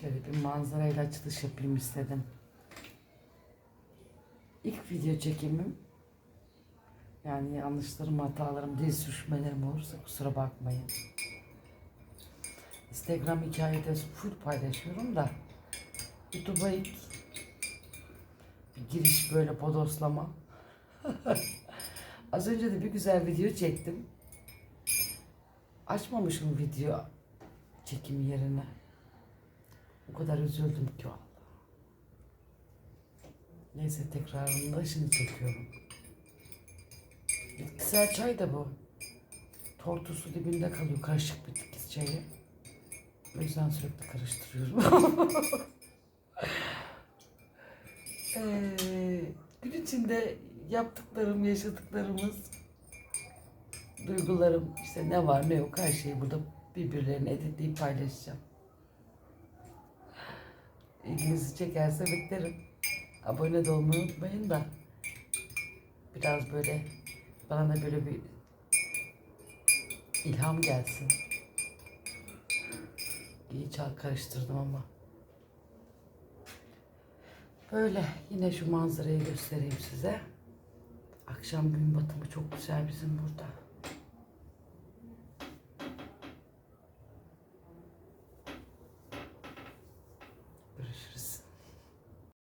Şöyle bir manzarayla açılış yapayım istedim. İlk video çekimim. Yani yanlışlarım, hatalarım, dil sürüşmelerim olursa kusura bakmayın. Instagram hikayede full paylaşıyorum da YouTube'a ilk bir giriş böyle bodoslama. Az önce de bir güzel video çektim. Açmamışım video çekim yerine. O kadar üzüldüm ki valla. Neyse tekrarını da şimdi çekiyorum. Bitkisel çay da bu. Tortusu dibinde kalıyor karışık bitki çayı. O yüzden sürekli karıştırıyorum. Ee, gün içinde yaptıklarım, yaşadıklarımız, duygularım, işte ne var ne yok her şeyi burada birbirlerine editleyip paylaşacağım. İlginizi çekerse beklerim. Abone de olmayı unutmayın da biraz böyle bana böyle bir ilham gelsin. İyi çal karıştırdım ama. Böyle yine şu manzarayı göstereyim size. Akşam gün batımı çok güzel bizim burada.